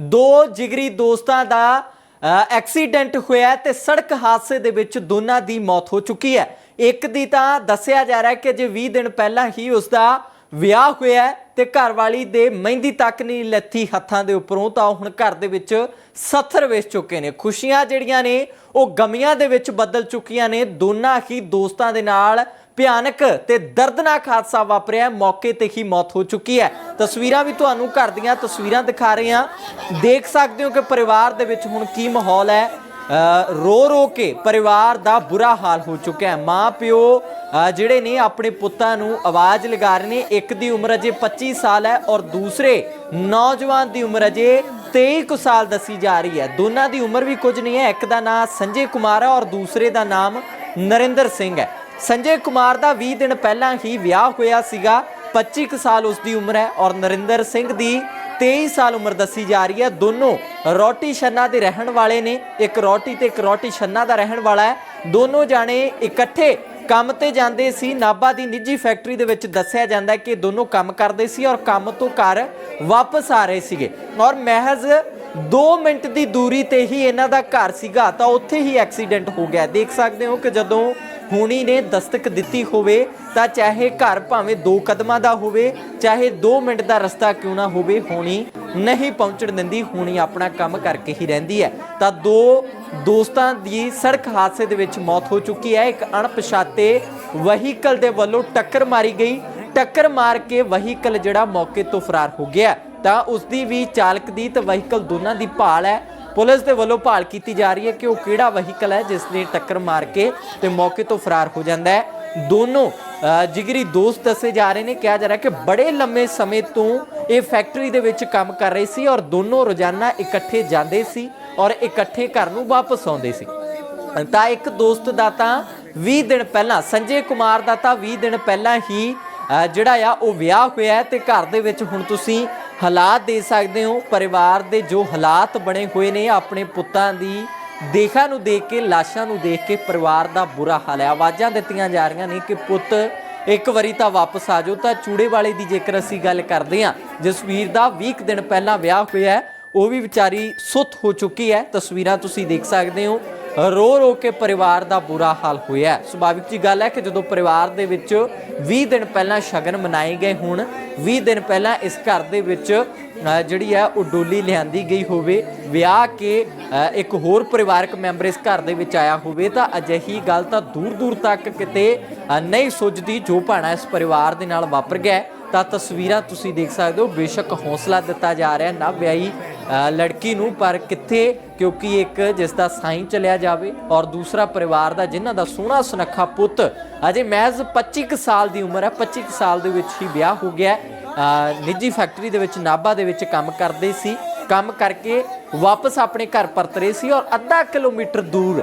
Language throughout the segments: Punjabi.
ਦੋ ਜਿਗਰੀ ਦੋਸਤਾਂ ਦਾ ਐਕਸੀਡੈਂਟ ਹੋਇਆ ਹੈ ਤੇ ਸੜਕ ਹਾਦਸੇ ਦੇ ਵਿੱਚ ਦੋਨਾਂ ਦੀ ਮੌਤ ਹੋ ਚੁੱਕੀ ਹੈ। ਇੱਕ ਦੀ ਤਾਂ ਦੱਸਿਆ ਜਾ ਰਿਹਾ ਕਿ ਜੇ 20 ਦਿਨ ਪਹਿਲਾਂ ਹੀ ਉਸ ਦਾ ਵਿਆਹ ਹੋਇਆ ਹੈ ਤੇ ਘਰਵਾਲੀ ਦੇ ਮਹਿੰਦੀ ਤੱਕ ਨਹੀਂ ਲੱਥੀ, ਹੱਥਾਂ ਦੇ ਉੱਪਰੋਂ ਤਾਂ ਉਹ ਹੁਣ ਘਰ ਦੇ ਵਿੱਚ ਸੱਥਰ ਵੇਚ ਚੁੱਕੇ ਨੇ। ਖੁਸ਼ੀਆਂ ਜਿਹੜੀਆਂ ਨੇ, ਉਹ ਗਮੀਆਂ ਦੇ ਵਿੱਚ ਬਦਲ ਚੁੱਕੀਆਂ ਨੇ। ਦੋਨਾਂ ਹੀ ਦੋਸਤਾਂ ਦੇ ਨਾਲ ਭਿਆਨਕ ਤੇ ਦਰਦਨਾਕ ਹਾਦਸਾ ਵਾਪਰਿਆ ਮੌਕੇ ਤੇ ਹੀ ਮੌਤ ਹੋ ਚੁੱਕੀ ਹੈ। ਤਸਵੀਰਾਂ ਵੀ ਤੁਹਾਨੂੰ ਘਰ ਦੀਆਂ ਤਸਵੀਰਾਂ ਦਿਖਾ ਰਹੇ ਹਾਂ। ਦੇਖ ਸਕਦੇ ਹੋ ਕਿ ਪਰਿਵਾਰ ਦੇ ਵਿੱਚ ਹੁਣ ਕੀ ਮਾਹੌਲ ਹੈ। ਰੋ ਰੋ ਕੇ ਪਰਿਵਾਰ ਦਾ ਬੁਰਾ ਹਾਲ ਹੋ ਚੁੱਕਿਆ ਹੈ। ਮਾਂ ਪਿਓ ਜਿਹੜੇ ਨੇ ਆਪਣੇ ਪੁੱਤਾਂ ਨੂੰ ਆਵਾਜ਼ ਲਗਾ ਰਹੇ ਨੇ, ਇੱਕ ਦੀ ਉਮਰ ਅਜੇ 25 ਸਾਲ ਹੈ ਔਰ ਦੂਸਰੇ ਨੌਜਵਾਨ ਦੀ ਉਮਰ ਅਜੇ 23 ਕੁ ਸਾਲ ਦੱਸੀ ਜਾ ਰਹੀ ਹੈ। ਦੋਨਾਂ ਦੀ ਉਮਰ ਵੀ ਕੁਝ ਨਹੀਂ ਹੈ। ਇੱਕ ਦਾ ਨਾਮ ਸੰਜੇ ਕੁਮਾਰ ਹੈ ਔਰ ਦੂਸਰੇ ਦਾ ਨਾਮ ਨਰਿੰਦਰ ਸਿੰਘ ਹੈ। ਸੰਜੇ ਕੁਮਾਰ ਦਾ 20 ਦਿਨ ਪਹਿਲਾਂ ਹੀ ਵਿਆਹ ਹੋਇਆ ਸੀਗਾ। 25 ਕੁ ਸਾਲ ਉਸ ਦੀ ਉਮਰ ਹੈ ਔਰ ਨਰਿੰਦਰ ਸਿੰਘ ਦੀ 23 ਸਾਲ ਉਮਰ ਦੱਸੀ ਜਾ ਰਹੀ ਹੈ। ਦੋਨੋਂ ਰੋਟੀ ਛੰਨਾ ਦੇ ਰਹਿਣ ਵਾਲੇ ਨੇ। ਇੱਕ ਰੋਟੀ ਤੇ ਇੱਕ ਰੋਟੀ ਛੰਨਾ ਦਾ ਰਹਿਣ ਵਾਲਾ ਹੈ। ਦੋਨੋਂ ਜਾਣੇ ਇਕੱਠੇ ਕੰਮ ਤੇ ਜਾਂਦੇ ਸੀ। ਨਾਭਾ ਦੀ ਨਿੱਜੀ ਫੈਕਟਰੀ ਦੇ ਵਿੱਚ ਦੱਸਿਆ ਜਾਂਦਾ ਕਿ ਦੋਨੋਂ ਕੰਮ ਕਰਦੇ ਸੀ ਔਰ ਕੰਮ ਤੋਂ ਘਰ ਵਾਪਸ ਆ ਰਹੇ ਸੀਗੇ। ਔਰ ਮਹਿਜ਼ 2 ਮਿੰਟ ਦੀ ਦੂਰੀ ਤੇ ਹੀ ਇਹਨਾਂ ਦਾ ਘਰ ਸੀਗਾ ਤਾਂ ਉੱਥੇ ਹੀ ਐਕਸੀਡੈਂਟ ਹੋ ਗਿਆ। ਦੇਖ ਸਕਦੇ ਹੋ ਕਿ ਜਦੋਂ ਹੋਣੀ ਨੇ ਦਸਤਕ ਦਿੱਤੀ ਹੋਵੇ ਤਾਂ ਚਾਹੇ ਘਰ ਭਾਵੇਂ 2 ਕਦਮਾਂ ਦਾ ਹੋਵੇ, ਚਾਹੇ 2 ਮਿੰਟ ਦਾ ਰਸਤਾ ਕਿਉਂ ਨਾ ਹੋਵੇ, ਹੋਣੀ ਨਹੀਂ ਪਹੁੰਚਣ ਦਿੰਦੀ, ਹੋਣੀ ਆਪਣਾ ਕੰਮ ਕਰਕੇ ਹੀ ਰਹਿੰਦੀ ਹੈ। ਤਾਂ ਦੋ ਦੋਸਤਾਂ ਦੀ ਸੜਕ ਹਾਦਸੇ ਦੇ ਵਿੱਚ ਮੌਤ ਹੋ ਚੁੱਕੀ ਹੈ। ਇੱਕ ਅਣਪਛਾਤੇ ਵਹੀਕਲ ਦੇ ਵੱਲੋਂ ਟੱਕਰ ਮਾਰੀ ਗਈ। ਟੱਕਰ ਮਾਰ ਕੇ ਵਹੀਕਲ ਜਿਹੜਾ ਮੌਕੇ ਤੋਂ ਫਰਾਰ ਹੋ ਗਿਆ। ਤਾਂ ਉਸ ਦੀ ਵੀ ਚਾਲਕ ਦੀ ਤੇ ਵਹੀਕਲ ਦੋਨਾਂ ਦੀ ਭਾਲ ਹੈ। ਪੁਲਿਸ ਦੇ ਵੱਲੋਂ ਭਾਲ ਕੀਤੀ ਜਾ ਰਹੀ ਹੈ ਕਿ ਉਹ ਕਿਹੜਾ ਵਹੀਕਲ ਹੈ ਜਿਸ ਨੇ ਟੱਕਰ ਮਾਰ ਕੇ ਤੇ ਮੌਕੇ ਤੋਂ ਫਰਾਰ ਹੋ ਜਾਂਦਾ ਹੈ। ਦੋਨੋਂ ਜਿਗਰੀ ਦੋਸਤ ਦੱਸੇ ਜਾ ਰਹੇ ਨੇ, ਕਿਹਾ ਜਾ ਰਿਹਾ ਕਿ ਬੜੇ ਲੰਮੇ ਸਮੇਂ ਤੋਂ ਇਹ ਫੈਕਟਰੀ ਦੇ ਵਿੱਚ ਕੰਮ ਕਰ ਰਹੇ ਸੀ ਔਰ ਦੋਨੋਂ ਰੋਜ਼ਾਨਾ ਇਕੱਠੇ ਜਾਂਦੇ ਸੀ ਔਰ ਇਕੱਠੇ ਘਰ ਨੂੰ ਵਾਪਸ ਆਉਂਦੇ ਸੀ। ਤਾਂ ਇੱਕ ਦੋਸਤ ਦਾ ਤਾਂ 20 ਦਿਨ ਪਹਿਲਾਂ, ਸੰਜੇ ਕੁਮਾਰ ਦਾ ਤਾਂ 20 ਦਿਨ ਪਹਿਲਾਂ ਹੀ ਜਿਹੜਾ ਆ, ਉਹ ਵਿਆਹ ਹੋਇਆ ਹੈ ਤੇ ਘਰ ਦੇ ਵਿੱਚ ਹੁਣ ਤੁਸੀਂ ਹਾਲਾਤ ਦੇ ਸਕਦੇ ਹੋ। ਪਰਿਵਾਰ ਦੇ ਜੋ ਹਾਲਾਤ ਬਣੇ ਹੋਏ ਨੇ, ਆਪਣੇ ਪੁੱਤਾਂ ਦੀ ਦੇਖਾਂ ਨੂੰ ਦੇਖ ਕੇ, ਲਾਸ਼ਾਂ ਨੂੰ ਦੇਖ ਕੇ ਪਰਿਵਾਰ ਦਾ ਬੁਰਾ ਹਾਲ ਹੈ। ਆਵਾਜ਼ਾਂ ਦਿੱਤੀਆਂ ਜਾ ਰਹੀਆਂ ਨੇ ਕਿ ਪੁੱਤ ਇੱਕ ਵਾਰੀ ਤਾਂ ਵਾਪਸ ਆ ਜਾਓ। ਤਾਂ ਚੂੜੇ ਵਾਲੇ ਦੀ ਜੇਕਰ ਅਸੀਂ ਗੱਲ ਕਰਦੇ ਹਾਂ, ਜਸਵੀਰ ਦਾ 20 ਕੁ ਦਿਨ ਪਹਿਲਾਂ ਵਿਆਹ ਹੋਇਆ ਹੈ, ਉਹ ਵੀ ਵਿਚਾਰੀ ਸੁੱਤ ਹੋ ਚੁੱਕੀ ਹੈ। ਤਸਵੀਰਾਂ ਤੁਸੀਂ ਦੇਖ ਸਕਦੇ ਹੋ। ਰੋ ਰੋ ਕੇ ਪਰਿਵਾਰ ਦਾ ਬੁਰਾ ਹਾਲ ਹੋਇਆ ਸੁਭਾਵਿਕ ਜੀ ਗੱਲ ਹੈ ਕਿ ਜਦੋਂ ਪਰਿਵਾਰ ਦੇ ਵਿੱਚ 20 ਦਿਨ ਪਹਿਲਾਂ ਸ਼ਗਨ ਮਨਾਏ ਗਏ ਹੁਣ 20 ਦਿਨ ਪਹਿਲਾਂ ਇਸ ਘਰ ਦੇ ਵਿੱਚ ਜਿਹੜੀ ਹੈ ਉਹ ਡੋਲੀ ਲਿਆਂਦੀ ਗਈ ਹੋਵੇ, ਵਿਆਹ ਕੇ ਇੱਕ ਹੋਰ ਪਰਿਵਾਰਕ ਮੈਂਬਰ ਇਸ ਘਰ ਦੇ ਵਿੱਚ ਆਇਆ ਹੋਵੇ, ਤਾਂ ਅਜਿਹੀ ਗੱਲ ਤਾਂ ਦੂਰ ਦੂਰ ਤੱਕ ਕਿਤੇ ਨਹੀਂ ਸੁੱਝਦੀ ਜੋ ਭਾਣਾ ਇਸ ਪਰਿਵਾਰ ਦੇ ਨਾਲ ਵਾਪਰ ਗਿਆ ਤਾਂ ਤਸਵੀਰਾਂ ਤੁਸੀਂ ਦੇਖ ਸਕਦੇ ਹੋ। ਬੇਸ਼ੱਕ ਹੌਸਲਾ ਦਿੱਤਾ ਜਾ ਰਿਹਾ ਨਾ ਵਿਆਹੀ ਲੜਕੀ ਨੂੰ, ਪਰ ਕਿੱਥੇ? ਕਿਉਂਕਿ ਇੱਕ ਜਿਸ ਦਾ ਸਾਈਂ ਚਲਿਆ ਜਾਵੇ ਔਰ ਦੂਸਰਾ ਪਰਿਵਾਰ ਦਾ, ਜਿਨ੍ਹਾਂ ਦਾ ਸੋਹਣਾ ਸੁਨੱਖਾ ਪੁੱਤ ਅਜੇ ਮਹਿਜ਼ 25 ਕੁ ਸਾਲ ਦੀ ਉਮਰ ਹੈ। 25 ਕੁ ਸਾਲ ਦੇ ਵਿੱਚ ਹੀ ਵਿਆਹ ਹੋ ਗਿਆ ਨਿੱਜੀ ਫੈਕਟਰੀ ਦੇ ਵਿੱਚ ਨਾਭਾ ਦੇ ਵਿੱਚ ਕੰਮ ਕਰਦੇ ਸੀ। ਕੰਮ ਕਰਕੇ ਵਾਪਸ ਆਪਣੇ ਘਰ ਪਰਤ ਰਹੇ ਸੀ ਔਰ ਅੱਧਾ ਕਿਲੋਮੀਟਰ ਦੂਰ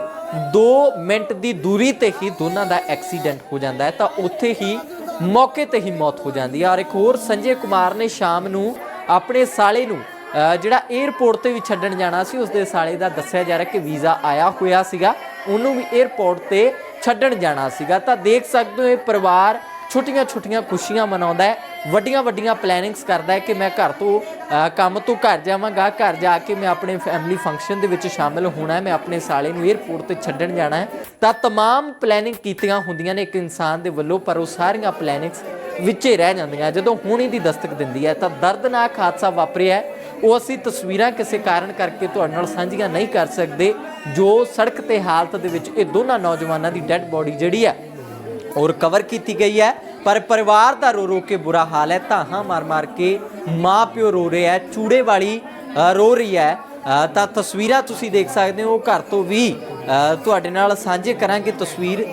2 ਮਿੰਟ ਦੀ ਦੂਰੀ ਤੇ ਹੀ ਦੋਨਾਂ ਦਾ ਐਕਸੀਡੈਂਟ ਹੋ ਜਾਂਦਾ ਹੈ। ਤਾਂ ਉੱਥੇ ਹੀ ਮੌਕੇ ਤੇ ਹੀ ਮੌਤ ਹੋ ਜਾਂਦੀ ਹੈ ਔਰ ਇੱਕ ਹੋਰ ਸੰਜੇ ਕੁਮਾਰ ਨੇ ਸ਼ਾਮ ਨੂੰ ਆਪਣੇ ਸਾਲੇ ਨੂੰ ਜਿਹੜਾ 에ਅਰਪੋਰਟ ਤੇ ਵੀ ਛੱਡਣ ਜਾਣਾ ਸੀ ਉਸਦੇ ਸਾਲੇ ਦਾ ਦੱਸਿਆ ਜਾ ਰਿਹਾ ਕਿ ਵੀਜ਼ਾ ਆਇਆ ਹੋਇਆ ਸੀਗਾ। ਉਹਨੂੰ ਵੀ 에ਅਰਪੋਰਟ ਤੇ ਛੱਡਣ ਜਾਣਾ ਸੀਗਾ। ਤਾਂ ਦੇਖ ਸਕਦੇ ਹੋ ਇਹ ਪਰਿਵਾਰ ਛੋਟੀਆਂ ਛੋਟੀਆਂ ਖੁਸ਼ੀਆਂ ਮਨਾਉਂਦਾ ਹੈ। ਵੱਡੀਆਂ ਵੱਡੀਆਂ ਪਲੈਨਿੰਗਸ ਕਰਦਾ ਹੈ ਕਿ ਮੈਂ ਘਰ ਤੋਂ ਕੰਮ ਤੋਂ ਘਰ ਜਾਵਾਂਗਾ, ਘਰ ਜਾ ਕੇ ਮੈਂ ਆਪਣੇ ਫੈਮਿਲੀ ਫੰਕਸ਼ਨ ਦੇ ਵਿੱਚ ਸ਼ਾਮਿਲ ਹੋਣਾ ਹੈ, ਮੈਂ ਆਪਣੇ ਸਾਲੇ ਨੂੰ 에어ਪੋਰਟ ਤੇ ਛੱਡਣ ਜਾਣਾ ਹੈ। ਤਾਂ तमाम ਪਲੈਨਿੰਗ ਕੀਤੀਆਂ ਹੁੰਦੀਆਂ ਨੇ ਇੱਕ ਇਨਸਾਨ ਦੇ ਵੱਲੋਂ, ਪਰ ਉਹ ਸਾਰੀਆਂ ਪਲੈਨਿੰਗਸ ਵਿੱਚੇ ਰਹਿ ਜਾਂਦੀਆਂ। ਜਦੋਂ ਹੁਣੀ ਦੀ ਦਸਤਕ ਦਿੰਦੀ ਹੈ, ਤਾਂ ਦਰਦਨਾਕ ਹਾਦਸਾ ਵਾਪਰਿਆ ਹੈ। ਉਹ ਅਸੀਂ ਤਸਵੀਰਾਂ ਕਿਸੇ ਕਾਰਨ ਕਰਕੇ ਤੁਹਾਡੇ ਨਾਲ ਸਾਂਝੀਆਂ ਨਹੀਂ ਕਰ ਸਕਦੇ, ਜੋ ਸੜਕ ਤੇ ਹਾਲਤ ਦੇ ਵਿੱਚ ਇਹ ਦੋਨਾਂ ਨੌਜਵਾਨਾਂ ਦੀ ਡੈੱਡ ਬੋਡੀ ਜਿਹੜੀ ਹੈ, ਉਹ ਰਿਕਵਰ ਕੀਤੀ ਗਈ ਹੈ। ਪਰ ਪਰਿਵਾਰ ਦਾ ਰੋ ਰੋ ਕੇ ਬੁਰਾ ਹਾਲ ਹੈ, ਧਾਹਾਂ ਮਾਰ ਮਾਰ ਕੇ ਮਾਂ ਪਿਓ ਰੋ ਰਿਹਾ ਹੈ, ਚੂੜੇ ਵਾਲੀ ਰੋ ਰਹੀ ਹੈ। ਤਾਂ ਤਸਵੀਰਾਂ ਤੁਸੀਂ ਦੇਖ ਸਕਦੇ ਹੋ, ਘਰ ਤੋਂ ਵੀ ਤੁਹਾਡੇ ਨਾਲ ਸਾਂਝੇ ਕਰਾਂਗੇ ਤਸਵੀਰ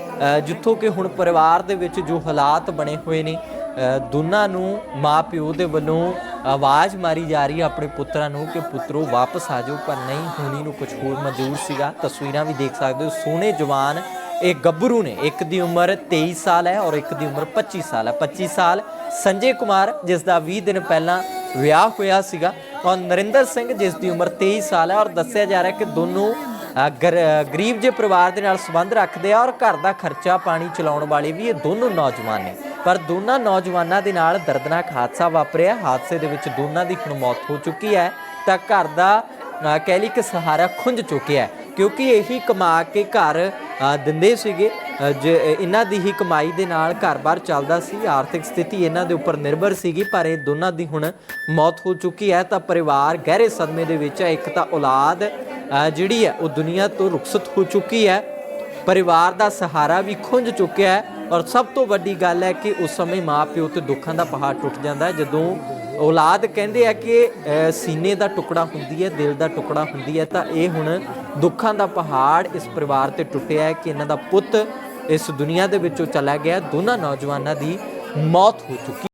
ਜਿੱਥੋਂ ਕਿ ਹੁਣ ਪਰਿਵਾਰ ਦੇ ਵਿੱਚ ਜੋ ਹਾਲਾਤ ਬਣੇ ਹੋਏ ਨੇ ਦੋਨਾਂ ਨੂੰ ਮਾਂ ਪਿਓ ਦੇ ਵੱਲੋਂ ਆਵਾਜ਼ ਮਾਰੀ ਜਾ ਰਹੀ ਹੈ ਆਪਣੇ ਪੁੱਤਰਾਂ ਨੂੰ ਕਿ ਪੁੱਤਰੋ ਵਾਪਸ ਆ ਜਾਓ, ਪਰ ਨਹੀਂ, ਹੋਣੀ ਨੂੰ ਕੁਝ ਹੋਰ ਮਨਜ਼ੂਰ ਸੀਗਾ। ਤਸਵੀਰਾਂ ਵੀ ਦੇਖ ਸਕਦੇ ਹੋ, ਸੋਹਣੇ ਜਵਾਨ ਇਹ ਗੱਭਰੂ ਨੇ, ਇੱਕ ਦੀ ਉਮਰ 23 ਸਾਲ ਹੈ ਔਰ ਇੱਕ ਦੀ ਉਮਰ 25 ਸਾਲ ਹੈ। 25 ਸਾਲ ਸੰਜੇ ਕੁਮਾਰ, ਜਿਸ ਦਾ 20 ਦਿਨ ਪਹਿਲਾਂ ਵਿਆਹ ਹੋਇਆ ਸੀਗਾ, ਔਰ ਨਰਿੰਦਰ ਸਿੰਘ, ਜਿਸ ਦੀ ਉਮਰ 23 ਸਾਲ ਹੈ ਔਰ ਦੱਸਿਆ ਜਾ ਰਿਹਾ ਕਿ ਦੋਨੋਂ ਗਰ- ਗਰੀਬ ਜੇ ਪਰਿਵਾਰ ਦੇ ਨਾਲ ਸੰਬੰਧ ਰੱਖਦੇ ਆ ਔਰ ਘਰ ਦਾ ਖਰਚਾ ਪਾਣੀ ਚਲਾਉਣ ਵਾਲੇ ਵੀ ਇਹ ਦੋਨੋਂ ਨੌਜਵਾਨ ਨੇ। ਪਰ ਦੋਨਾਂ ਨੌਜਵਾਨਾਂ ਦੇ ਨਾਲ ਦਰਦਨਾਕ ਹਾਦਸਾ ਵਾਪਰਿਆ। ਹਾਦਸੇ ਦੇ ਵਿੱਚ ਦੋਨਾਂ ਦੀ ਹੁਣ ਮੌਤ ਹੋ ਚੁੱਕੀ ਹੈ ਤਾਂ ਘਰ ਦਾ ਕਹਿ ਲਈ ਕਿ ਸਹਾਰਾ ਖੁੰਝ ਚੁੱਕਿਆ ਹੈ। ਕਿਉਂਕਿ ਇਹੀ ਕਮਾ ਕੇ ਘਰ ਦਿੰਦੇ ਸੀਗੇ। ਅ, ਇਹਨਾਂ ਦੀ ਹੀ ਕਮਾਈ ਦੇ ਨਾਲ ਘਰ-ਬਾਰ ਚੱਲਦਾ ਸੀ। ਆਰਥਿਕ ਸਥਿਤੀ ਇਹਨਾਂ ਦੇ ਉੱਪਰ ਨਿਰਭਰ ਸੀਗੀ ਪਰ ਇਹ ਦੋਨਾਂ ਦੀ ਹੁਣ ਮੌਤ ਹੋ ਚੁੱਕੀ ਹੈ। ਤਾਂ ਪਰਿਵਾਰ ਗਹਿਰੇ ਸਦਮੇ ਦੇ ਵਿੱਚ ਹੈ। ਇੱਕ ਤਾਂ ਔਲਾਦ ਜਿਹੜੀ ਹੈ ਉਹ ਦੁਨੀਆ ਤੋਂ ਰੁਖਸਤ ਹੋ ਚੁੱਕੀ ਹੈ। ਪਰਿਵਾਰ ਦਾ ਸਹਾਰਾ ਵੀ ਖੁੰਝ ਚੁੱਕਿਆ ਹੈ। ਔਰ ਸਭ ਤੋਂ ਵੱਡੀ ਗੱਲ ਹੈ ਕਿ ਉਸ ਸਮੇਂ ਮਾਪਿਓ ਤੇ ਦੁੱਖਾਂ ਦਾ ਪਹਾੜ ਟੁੱਟ ਜਾਂਦਾ ਜਦੋਂ ਔਲਾਦ ਕਹਿੰਦੇ ਆ ਕਿ ਸੀਨੇ ਦਾ ਟੁਕੜਾ ਹੁੰਦੀ ਹੈ, ਦਿਲ ਦਾ ਟੁਕੜਾ ਹੁੰਦੀ ਹੈ, ਤਾਂ ਇਹ ਹੁਣ ਦੁੱਖਾਂ ਦਾ ਪਹਾੜ ਇਸ ਪਰਿਵਾਰ ਤੇ ਟੁੱਟਿਆ ਹੈ ਕਿ ਇਹਨਾਂ ਦਾ ਪੁੱਤ ਇਸ ਦੁਨੀਆ ਦੇ ਵਿੱਚੋਂ ਚਲਾ ਗਿਆ ਦੋਨਾਂ ਨੌਜਵਾਨਾਂ ਦੀ ਮੌਤ ਹੋ ਚੁੱਕੀ